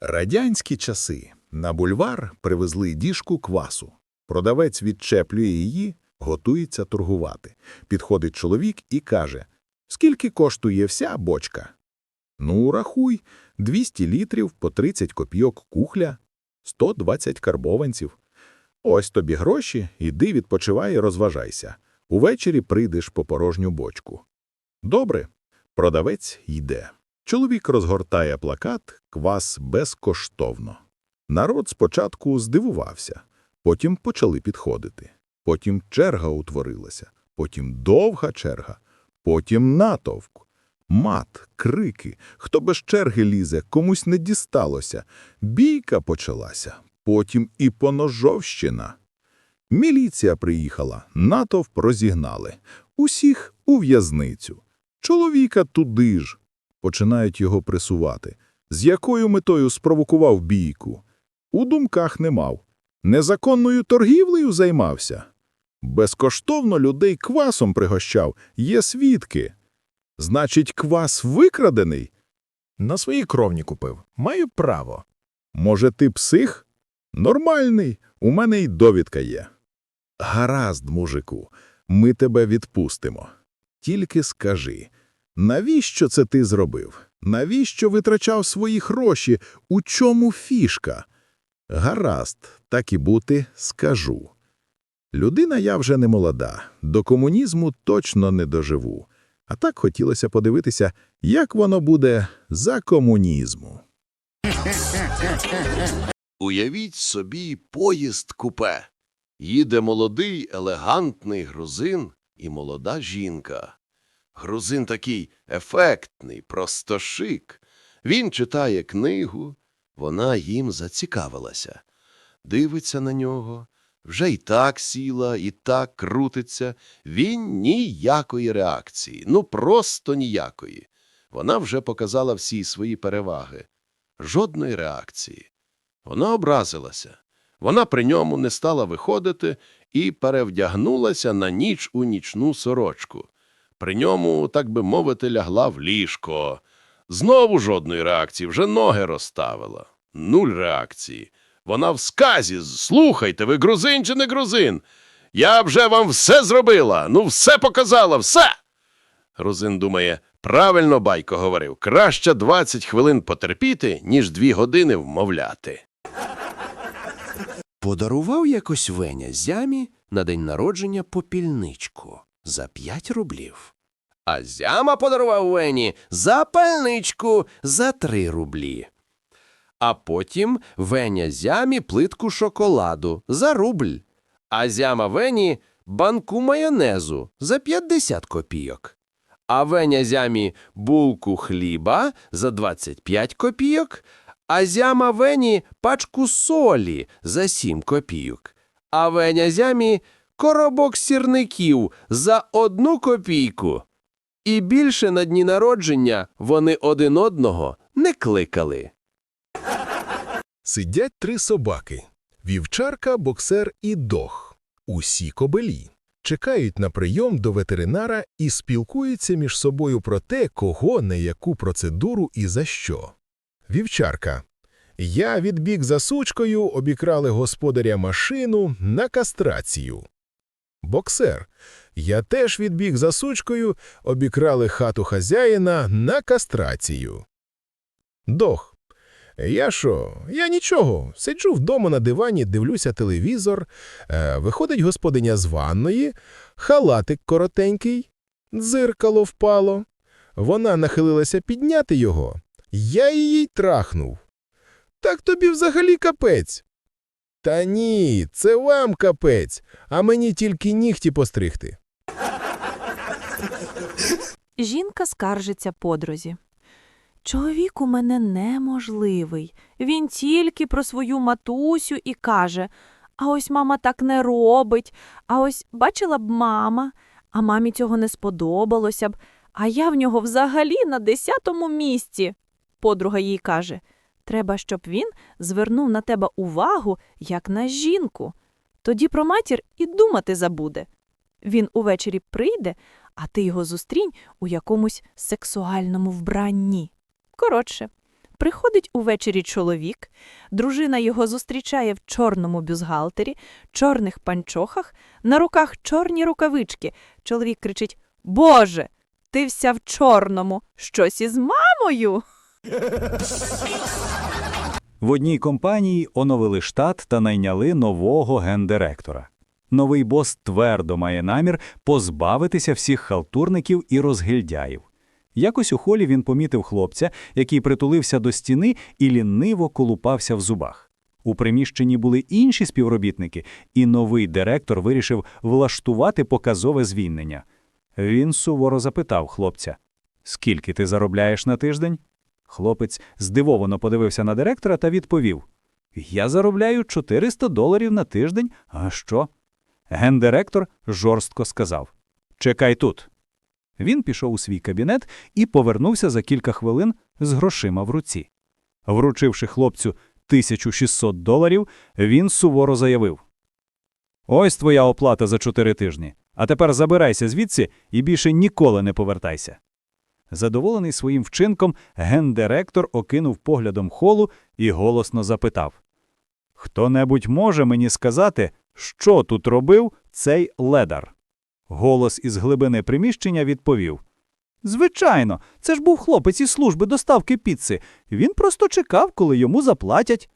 Радянські часи. На бульвар привезли діжку квасу. Продавець відчеплює її, готується торгувати. Підходить чоловік і каже, скільки коштує вся бочка? Ну, рахуй, 200 літрів по 30 копійок кухля, 120 карбованців. Ось тобі гроші, іди відпочивай і розважайся. Увечері прийдеш по порожню бочку. Добре. Продавець йде. Чоловік розгортає плакат «Квас безкоштовно». Народ спочатку здивувався, потім почали підходити. Потім черга утворилася, потім довга черга, потім натовк. Мат, крики, хто без черги лізе, комусь не дісталося. Бійка почалася, потім і поножовщина. Міліція приїхала, натовп розігнали. Усіх у в'язницю. Чоловіка туди ж. Починають його пресувати. З якою метою спровокував бійку? У думках не мав. Незаконною торгівлею займався. Безкоштовно людей квасом пригощав, є свідки. Значить, квас викрадений? На своїй кровні купив. Маю право. Може, ти псих? Нормальний, у мене й довідка є. Гаразд, мужику, ми тебе відпустимо. Тільки скажи, навіщо це ти зробив? Навіщо витрачав свої гроші? У чому фішка? Гаразд, так і бути, скажу. Людина я вже не молода, до комунізму точно не доживу. А так хотілося подивитися, як воно буде за комунізму. Уявіть собі поїзд купе. Їде молодий, елегантний грузин і молода жінка. Грузин такий ефектний, просто шик. Він читає книгу, вона їм зацікавилася. Дивиться на нього, вже й так сіла, і так крутиться. Він ніякої реакції, ну просто ніякої. Вона вже показала всі свої переваги. Жодної реакції. Вона образилася. Вона при ньому не стала виходити і перевдягнулася на ніч у нічну сорочку. При ньому, так би мовити, лягла в ліжко. Знову жодної реакції, вже ноги розставила. Нуль реакції. Вона в сказі. Слухайте, ви грузин чи не грузин? Я вже вам все зробила, ну все показала, все. Грузин думає, правильно байко говорив, краще 20 хвилин потерпіти, ніж дві години вмовляти. Подарував якось Веня зямі на день народження попільничку за 5 рублів. А зяма подарував Вені запальничку за 3 рублі. А потім Веня зямі плитку шоколаду за рубль, а зяма Вені банку майонезу за 50 копійок. А Веня зямі булку хліба за 25 копійок, а зяма Вені пачку солі за 7 копійок, а Веня зямі коробок сірників за одну копійку. І більше на дні народження вони один одного не кликали. Сидять три собаки – вівчарка, боксер і дог. Усі кобелі. Чекають на прийом до ветеринара і спілкуються між собою про те, кого, на яку процедуру і за що. Вівчарка. Я відбіг за сучкою, обікрали господаря машину на кастрацію. Боксер. Я теж відбіг за сучкою, обікрали хату хазяїна на кастрацію. Дог. Я що? Я нічого. Сиджу вдома на дивані, дивлюся телевізор. Е, виходить господиня з ванної, халатик коротенький, дзеркало впало. Вона нахилилася підняти його. Я її трахнув. Так тобі взагалі капець. Та ні, це вам капець, а мені тільки нігті постригти. Жінка скаржиться подрузі. Чоловік у мене неможливий. Він тільки про свою матусю і каже: А ось мама так не робить, а ось бачила б мама, а мамі цього не сподобалося б, а я в нього взагалі на десятому місці. Подруга їй каже: Треба, щоб він звернув на тебе увагу, як на жінку. Тоді про матір і думати забуде. Він увечері прийде, а ти його зустрінь у якомусь сексуальному вбранні. Коротше, Приходить увечері чоловік, дружина його зустрічає в чорному бюзгалтері, чорних панчохах, на руках чорні рукавички. Чоловік кричить Боже, ти вся в чорному, щось із мамою. В одній компанії оновили штат та найняли нового гендиректора. Новий бос твердо має намір позбавитися всіх халтурників і розгильдяїв. Якось у холі він помітив хлопця, який притулився до стіни і ліниво колупався в зубах. У приміщенні були інші співробітники, і новий директор вирішив влаштувати показове звільнення. Він суворо запитав хлопця: Скільки ти заробляєш на тиждень? Хлопець здивовано подивився на директора та відповів: Я заробляю 400 доларів на тиждень. А що? Гендиректор жорстко сказав: Чекай тут. Він пішов у свій кабінет і повернувся за кілька хвилин з грошима в руці. Вручивши хлопцю 1600 доларів, він суворо заявив: Ось твоя оплата за чотири тижні. А тепер забирайся звідси і більше ніколи не повертайся. Задоволений своїм вчинком, гендиректор окинув поглядом холу і голосно запитав: Хто-небудь може мені сказати, що тут робив цей ледар? Голос із глибини приміщення відповів: Звичайно, це ж був хлопець із служби доставки піци. Він просто чекав, коли йому заплатять.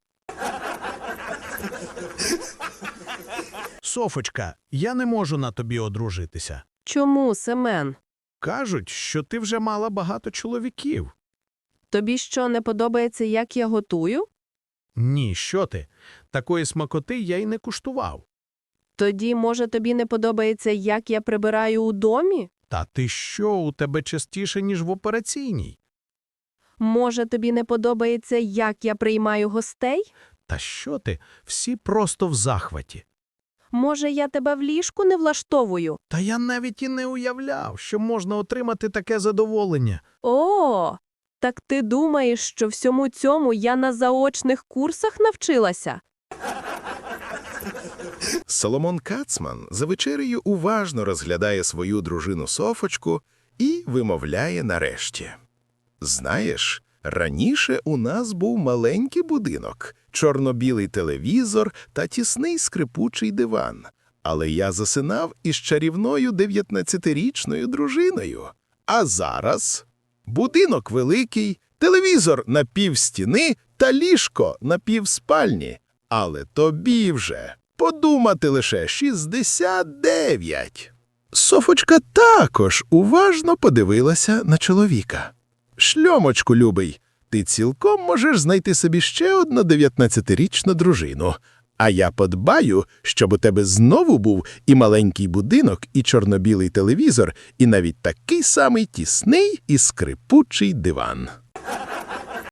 Софочка, я не можу на тобі одружитися. Чому, Семен? Кажуть, що ти вже мала багато чоловіків. Тобі що не подобається, як я готую? Ні, що ти? Такої смакоти я й не куштував. Тоді, може, тобі не подобається, як я прибираю у домі? Та ти що, у тебе частіше, ніж в операційній? Може, тобі не подобається, як я приймаю гостей? Та що ти? Всі просто в захваті. Може, я тебе в ліжку не влаштовую? Та я навіть і не уявляв, що можна отримати таке задоволення. О, так ти думаєш, що всьому цьому я на заочних курсах навчилася? Соломон Кацман за вечерею уважно розглядає свою дружину Софочку і вимовляє нарешті. Знаєш, раніше у нас був маленький будинок, чорно-білий телевізор та тісний скрипучий диван. Але я засинав із чарівною 19-річною дружиною. А зараз будинок великий, телевізор на півстіни та ліжко на півспальні. Але тобі вже подумати лише 69. Софочка також уважно подивилася на чоловіка. Шльомочку, любий, ти цілком можеш знайти собі ще одну 19-річну дружину. А я подбаю, щоб у тебе знову був і маленький будинок, і чорно-білий телевізор, і навіть такий самий тісний і скрипучий диван.